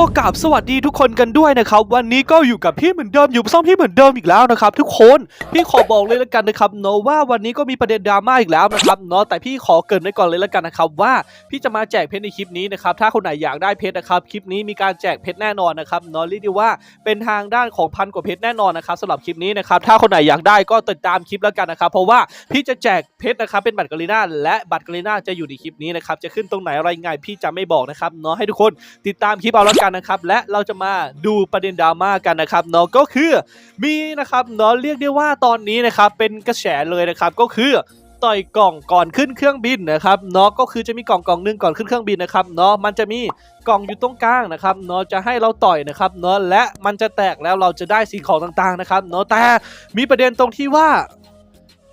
กับสวัสดีทุกคนกันด้วยนะครับ วันนี้ก็อยู่กับพี่เหมือนเดิมอยู่ซ่องพี่เหมือนเดิมอีกแล้วนะครับ ทุกคนพี่ขอบอกเลยละกันนะครับเนาะว่าวันนี้ก็มีประเด็นดราม่าอีกแล้วนะครับเนาะแต่พี่ขอเกินไว้ก่อนเลยละกันนะครับว่าพี่จะมาแจกเพชรในคลิปนี้นะครับถ้าคนไหนอยากได้เพชรนะครับคลิปนี้มีการแจกเพชรแน่นอนนะครับเนาะเรียกได้ว่าเป็นทางด้านของพันกว่าเพชรแน่นอนนะครับสำหรับคลิปนี้นะครับถ้าคนไหนอยากได้ก็ติดตามคลิปแล้วกันนะครับเพราะว่าพี่จะแจกเพชรนะครับเป็นบัตรกาลิน่าและบัตรกาลิน่าจะอยู่ในคลิปนี้นะครับจะขึ้นตรงไหนอะไรไงพี่จะไม่บอกนะครับเนาะให้ทุกคนติดตามคลิปเอาแล้วกันนะครับ และเราจะมาดูประเด็นดราม่ากันนะครับเนาะก็คือมีนะครับเนาะเรียกได้ว่าตอนนี้นะครับเป็นกระแสเลยนะครับก็คือต่อยกล่องก่อนขึ้นเครื่องบินนะครับเนาะก็คือจะมีกล่องกล่องหนึงก่อนขึ้นเครื่องบินนะครับเนาะมันจะมีกล่องอยู่ตรงกลางนะครับเนาะจะให้เราต่อยนะครับเนาะและมันจะแตกแล้วเราจะได้สิ่งของต่างๆนะครับเนาะแต่มีประเด็นตรงที่ว่า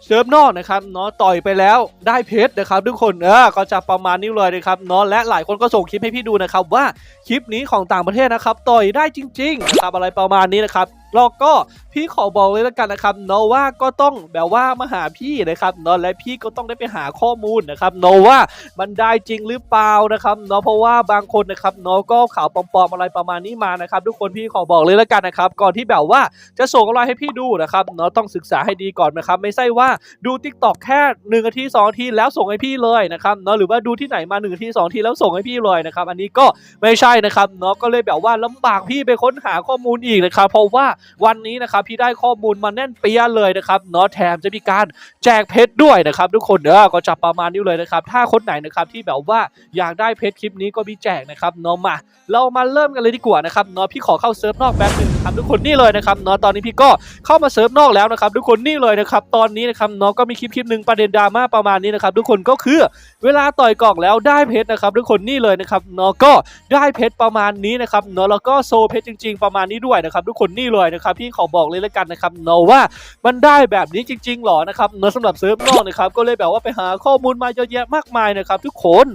เซิร์ฟนอกนะครับเนาะต่อยไปแล้วได้เพชรนะครับทุกคนเออก็จะประมาณนี้เลยนะครับเนาะและหลายคนก็ส่งคลิปให้พี่ดูนะครับว่าคลิปนี้ของต่างประเทศนะครับต่อยได้จริงๆนะครับอะไรประมาณนี้นะครับ แล้วก็พี่ขอบอกเลยแล้วกันนะครับเนาะว่าก็ต้องแบบว่ามาหาพี่นะครับเนาะและพี่ก็ต้องได้ไปหาข้อมูลนะครับเนาะว่ามันได้จริงหรือเปล่านะครับเนาะเพราะว่าบางคนนะครับเนาะก็ข่าวปลอมๆอะไรประมาณนี้มานะครับ ทุกคนพี่ขอบอกเลยแล้วกันนะครับ ก่อนที่แบบว่าจะส่งอะไรให้พี่ดูนะครับเนาะต้องศึกษาให้ดีก่อนนะครับ ไม่ใช่ว่าดู t ิ k t o k แค่1นาที2นาทีแล้วส่งให้พี่เลยนะครับเนาะหรือว่าดูที่ไหนมา1นาที2นาทีแล้วส่งให้พี่เลยนะครับ อันนี้ก็ไม่ใช่นะครับเนาะก็เลยแบบว่าลำบากพี่ไปค้นหาข้อมูลอีกนะครับ เพราะว่าวันนี้นะครับพี่ได้ข้อมูลมาแน่นเปียเลยนะครับเนาะแถมจะมีการแจกเพชรด้วยนะครับทุกคนเนอะก็จะประมาณนี้เลยนะครับถ้าคนไหนนะครับที่แบบว่าอยากได้เพชรคลิปนี้ก็มีแจกนะครับเนาะมาเรามาเริ่มกันเลยดีกว่านะครับเนาะพี่ขอเข้าเซิร์ฟนอกแป๊บหนึงนะครับทุกคนนี่เลยนะครับเนาะตอนนี้พี่ก็เข้ามาเซิร์ฟนอกแล้วนะครับทุกคนนี่เลยนะครับตอนนี้นะครับเนาะก็มีคลิปคลิปหนึ่งประเด็นดราม่าประมาณนี้นะครับทุกคนก็คือเวลาต่อยกล่องแล้วได้เพชรนะครับทุกคนนี่เลยนะครับเนาะก็ได้เพชรประมาณนี้นะครับเนาะแล้วก็โซเพชรจริง ๆ ประมาณนี้ด้วยนะครับทุกคนนี่เลยนะครับพี่ขอบอกเลยละกันนะครับเนาะว่ามันได้แบบนี้จริงๆหรอนะครับเนาะสำหรับเซิร์ฟนอกนะครับก็เลยแบบว่าไปหาข้อมูลมาเยอะแยะมากมายนะครับทุกคน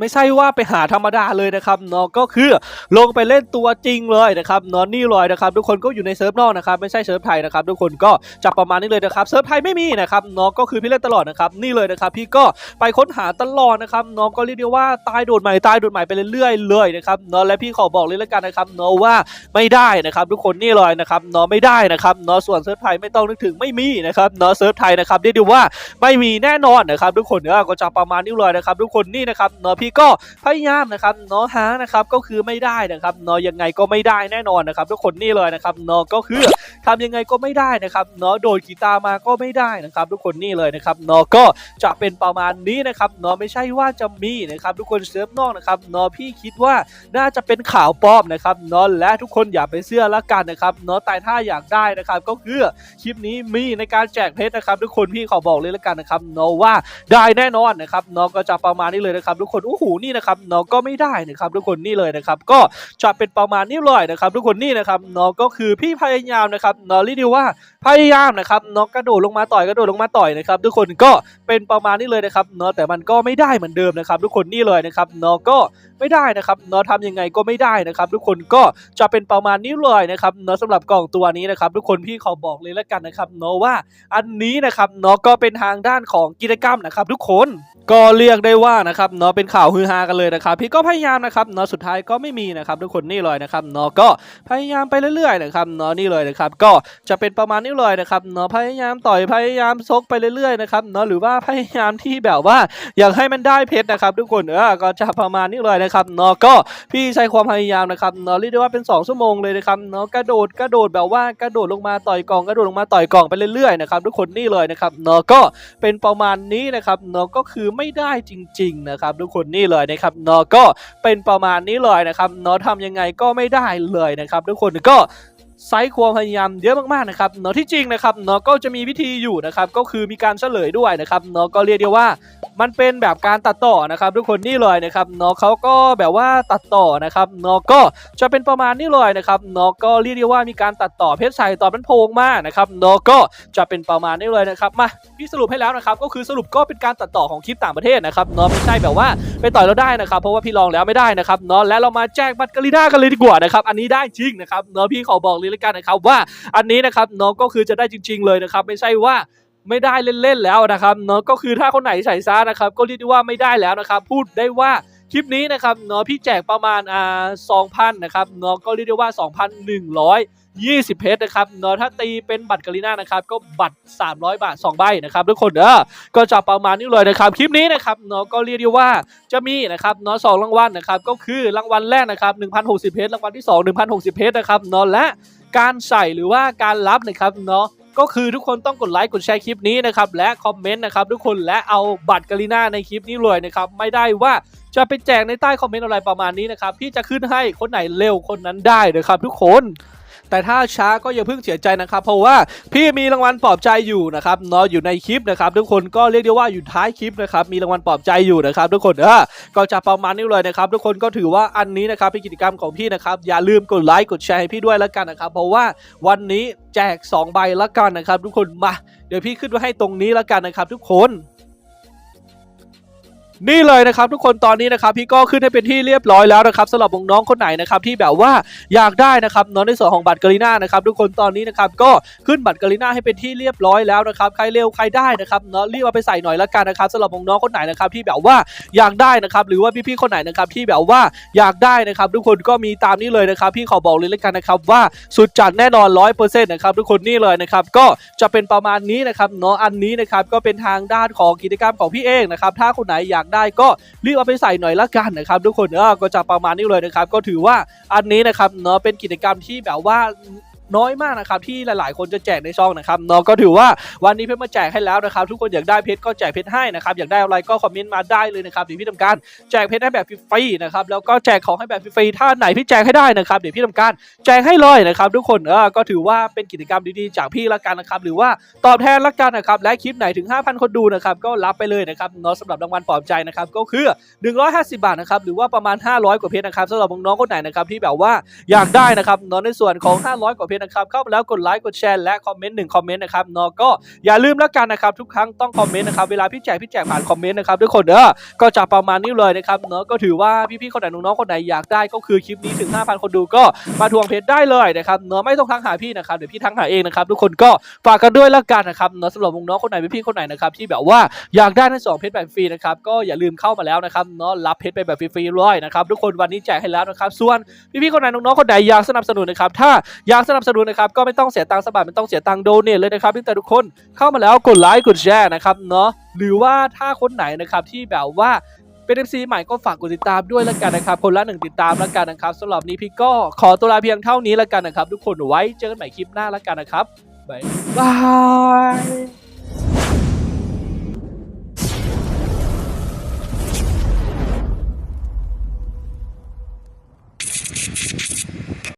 ไม่ใช่ว่าไปหาธรรมดาเลยนะครับเนาะก็คือลงไปเล่นตัวจริงเลยนะครับเนาะนี่เลยนะครับทุกคนก็อยู่ในเซิร์ฟนอกนะครับไม่ใช่เซิร์ฟไทยนะครับทุกคนก็จับประมาณนี้เลยนะครับเซิร์ฟไทยไม่มีนะครับเนาะก็คือพี่เล่นตลอดนะครับนี่เลยนะครับพี่ก็ไปค้นหาตลอดนะครับเนาะก็เรียกได้ว่าตายโดดใหม่ตายโดดใหม่ไปเรื่อยๆเลยนะครับเนาะและพี่ขอบอกเลยแล้วกันนะครับเนาะว่าไม่ได้นะครับทุกคนนี่เลยนะครับเนาะไม่ได้นะครับเนาะส่วนเซิร์ฟไทยไม่ต้องนึกถึงไม่มีนะครับเนาะเซิร์ฟไทยนะครับเรียกได้ว่าไม่มีแน่นอนนะครับทุกคนเนาะก็จะประมาณนี้เลยนะครับทุกคนนี่นะครับเนาะพี่ก็พยายามนะครับเนาะหานะครับก็คือไม่ได้นะครับเนาะยังไงก็ไม่ได้แน่นอนนะครับทุกคนนี่เลยนะครับเนาะก็คือทำยังไงก็ไม่ได้นะครับเนาะโดดกีตาร์มาก็ไม่ได้นะครับทุกคนนี่เลยนะครับเนาะก็จะเป็นประมาณนี้นะครับเนาะไม่ใช่ว่าจะมีนะครับทุกคนเซิร์ฟนอกนะครับเนาะพี่คิดว่าน่าจะเป็นข่าวปลอมนะครับเนาะและทุกคนอย่าไปเชื่อละกันนะครับเนาะแต่ถ้าอยากได้นะครับก็คือคลิปนี้มีในการแจกเพชรนะครับ ทุกคนพี่ขอบอกเลยละกันนะครับเนาะว่าได้แน่นอนนะครับเนาะก็จะประมาณนี้เลยนะครับทุกคนโหูนี่นะครับเนาะก็ไม่ได้นะครับทุกคนนี่เลยนะครับก็จะเป็นประมาณนี้เลยนะครับ ทุกคนนี่นะครับเนาะก็คือพี่พยายามนะครับเนาะเรีด้ว่าพยายามนะครับเนาะกระโดดลงมาต่อยกระโดดลงมาต่อยนะครับ ทุกคนก็เป็นประมาณนี้เลยนะครับเนาะแต่มันก็ไม่ได้เหมือนเดิมนะครับ ทุกคนนี่เลยนะครับเนาะก็ไม่ได้นะครับเนาะทำยังไงก็ไม่ได้นะครับ ทุกคนก็จะเป็นประมาณนี้เลยนะครับเนาะสำหรับกล่องตัวนี้นะครับ ทุกคนพี่ขอบอกเลยแล้วกันนะครับเนาะว่า อันนี้นะครับเนาะก็เป็นทางด้านของกิจกรรมนะครับ ทุกคน ก็เรียกได้ว่านะครับเนาะเป็นข่าวฮือฮากันเลยนะครับพี่ก็พยายามนะครับเนาะสุดท้ายก็ไม่มีนะครับทุกคนนี่เลยนะครับเนาะก็พยายามไปเรื่อยๆนะครับเนาะนี่เลยนะครับก็จะเป็นประมาณนี้เลยนะครับเนาะพยายามต่อยพยายามซกไปเรื่อยๆนะครับเนาะหรือว่าพยายามที่แบบว่าอยากให้มันได้เพชรนะครับทุกคนเออก็จะประมาณนี้เลยนะครับเนาะก็พี่ใช้ความพยายามนะครับเนาะเรียกได้ว่าเป็น 2 ชั่วโมงเลยนะครับเนาะกระโดดกระโดดแบบว่ากระโดดลงมาต่อยกล่องกระโดดลงมาต่อยกล่องไปเรื่อยๆนะครับทุกคนนี่เลยนะครับเนาะก็เป็นประมาณนี้นะครับเนาะก็คือไม่ได้จริง ๆ นะครับ ทุกคนนี่เลยนะครับเนาะก็เป็นประมาณนี้เลยนะครับเนาะทำยังไงก็ไม่ได้เลยนะครับ ทุกคนก็ไซส์ความพยายามเยอะมากๆนะครับเนาะที่จริงนะครับเนาะก็จะมีวิธีอยู่นะครับก็คือมีการเฉลยด้วยนะครับเนาะก็เรียกได้ว่า มันเป็นแบบการตัดต่อนะครับ ทุกคนนี่เลยนะครับเนาะเขาก็แบบว่าตัดต่อนะครับเนาะก็จะเป็นประมาณนี้เลยนะครับเนาะก็เรียกได้ว่ามีการตัดต่อเพชรใส่ตอนมันโพงมากนะครับเนาะก็จะเป็นประมาณนี้เลยนะครับมาพี่สรุปให้แล้วนะครับก็คือสรุปก็เป็นการตัดต่อของคลิปต่างประเทศนะครับเนาะไม่ใช่แบบว่าไปต่อยเราได้นะครับ เพราะว่าพี่ลองแล้วไม่ได้นะครับเนาะและเรามาแจกบัตรกาลิน่ากันเลยดีกว่านะครับอันนี้ได้จริงนะครับเนาะพี่ขอบอกเลยละกันนะครับว่าอันนี้นะครับเนาะก็คือจะได้จริง ๆเลยนะครับไม่ใช่ว่า ไม่ได้เล่นๆแล้วนะครับเนาะก็คือถ้าคนไหนใส่ซ่านะครับก็เรียกได้ว่าไม่ได้แล้วนะครับ พูดได้ว่าคลิปนี้นะครับเนาะพี่แจกประมาณอ่า2,000นะครับเนาะก็เรียกได้ว่า 2,120 เพชรนะครับเนาะถ้าตีเป็นบัตรกาลิน่านะครับก็บัตร 300 บาท 2 ใบนะครับทุกคนเด้อก็จะประมาณนี้เลยนะครับคลิปนี้นะครับเนาะก็เรียกได้ว่าจะมีนะครับเนาะสองรางวัลนะครับก็คือรางวัลแรกนะครับ1,060 เพชรรางวัลที่ 2 1,060 เพชรนะครับเนาะและการใส่หรือว่าการรับนะครับเนาะ ก็คือทุกคนต้องกดไลค์กดแชร์คลิปนี้นะครับและคอมเมนต์นะครับทุกคนและเอาบัตรกาลิน่าในคลิปนี้เลยนะครับไม่ได้ว่าจะไปแจกในใต้คอมเมนต์อะไรประมาณนี้นะครับพี่จะขึ้นให้คนไหนเร็วคนนั้นได้นะครับทุกคน แต่ถ้าช้าก็อย่าเพิ่งเสียใจนะครับ เพราะว่าพี่มีรางวัลปลอบใจอยู่นะครับเนาะอยู่ในคลิปนะครับทุกคนก็เรียกได้ว่าอยู่ท้ายคลิปนะครับมีรางวัลปลอบใจอยู่นะครับทุกคนเออก็จะประมาณนี้เลยนะครับทุกคนก็ถือว่าอันนี้นะครับเป็นกิจกรรมของพี่นะครับอย่าลืมกดไลค์กดแชร์ให้พี่ด้วยแล้วกันนะครับเพราะว่าวันนี้แจก 2 ใบแล้วกันนะครับ ทุกคนมาเดี๋ยวพี่ขึ้นไว้ให้ตรงนี้แล้วกันนะครับ ทุกคน นี่เลยนะครับทุกคนตอนนี้นะครับพี่ก็ขึ้นให้เป็นที่เรียบร้อยแล้วนะครับสำหรับน้องคนไหนนะครับที่แบบว่าอยากได้นะครับน้องในส่วนของบัตรกาลิน่านะครับทุกคนตอนนี้นะครับก็ขึ้นบัตรกาลิน่าให้เป็นที่เรียบร้อยแล้วนะครับใครเร็วใครได้นะครับเนาะรีบเอาไปใส่หน่อยละกันนะครับสำหรับน้องคนไหนนะครับที่แบบว่าอยากได้นะครับหรือว่าพี่ๆคนไหนนะครับที่แบบว่าอยากได้นะครับทุกคนก็มีตามนี้เลยนะครับพี่ขอบอกเลยละกันนะครับว่าสุดจัดแน่นอนร้อยเปอร์เซ็นต์นะครับทุกคนนี่เลยนะครับก็จะเป็นประมาณนี้นะครับเนาะอันนี้นะครับก็เป็นทางด้านของกิจกรรมของพี่เองนะครับถ้าคนไหนอยากได้ก็รีบเอาไปใส่หน่อยละกันนะครับทุกคนเออก็จะประมาณนี้เลยนะครับก็ถือว่าอันนี้นะครับเนาะเป็นกิจกรรมที่แบบว่า น้อยมากนะครับที่หลายๆ คนจะแจกในช่องนะครับเนาะก็ถือว่าวันนี้เพชรมาแจกให้แล้วนะครับทุกคนอยากได้เพชรก็แจกเพชรให้นะครับอยากได้อะไรก็คอมเมนต์มาได้เลยนะครับเดี๋ยวพี่ทำการแจกเพชรให้แบบฟรีๆนะครับแล้วก็แจกของให้แบบฟรีๆถ้าไหนพี่แจกให้ได้นะครับเดี๋ยวพี่ทำการแจกให้เลยนะครับทุกคนเออก็ถือว่าเป็นกิจกรรมดีๆ จากพี่ละกันนะครับหรือว่าตอบแทนละกันนะครับและคลิปไหนถึง 5,000 คนดูนะครับก็รับไปเลยนะครับเนาะสำหรับรางวัลปลอบใจนะครับก็คือ 150 บาทนะครับหรือว่าประมาณ 500 กว่าเพชรนะครับสำหรับน้องๆคนไหนนะครับที่แบบว่าอยากได้นะครับเนาะในส่วนของ 500 กว่าเพชรนะครับเข้าไปแล้วกดไลค์กดแชร์และคอมเมนต์หนึ่งคอมเมนต์นะครับเนาะก็อย่าลืมแล้วกันนะครับทุกครั้งต้องคอมเมนต์นะครับเวลาพี่แจกพี่แจกผ่านคอมเมนต์นะครับทุกคนเด้อก็จะประมาณนี้เลยนะครับเนาะก็ถือว่าพี่ๆคนไหนน้องๆคนไหนอยากได้ก็คือคลิปนี้ถึง 5,000 คนดูก็มาทวงเพชรได้เลยนะครับเนาะไม่ต้องทักหาพี่นะครับเดี๋ยวพี่ทักหาเองนะครับทุกคนก็ฝากกันด้วยแล้วกันนะครับเนาะสำหรับน้องๆคนไหนพี่ๆคนไหนนะครับที่แบบว่าอยากได้ทั้งสองเพชรแบบฟรีนะครับก็อย่าลืมเข้ามาแล้วนะครับเนาะรับเพชรไปแบบฟรีๆเลยนะครับทุกคนวันนี้แจกให้แล้วนะครับส่วนพี่ๆคนไหนน้องๆคนไหนอยากสนับสนุนนะครับถ้าอยากสนับสนุนนะครับก็ไม่ต้องเสียตังค์สบายไม่ต้องเสียตังค์โดเนทเลยนะครับพี่แต่ทุกคนเข้ามาแล้วกดไลค์กดแชร์นะครับเนาะหรือว่าถ้าคนไหนนะครับที่แบบว่าเป็น MC ใหม่ก็ฝากกดติดตามด้วยแล้วกันนะครับ คนละหนึ่งติดตามแล้วกันนะครับสำหรับนี้พี่ก็ขอตัวลาเพียงเท่านี้แล้วกันนะครับ ทุกคนไว้เจอกันใหม่คลิปหน้าแล้วกันนะครับ บ๊ายบาย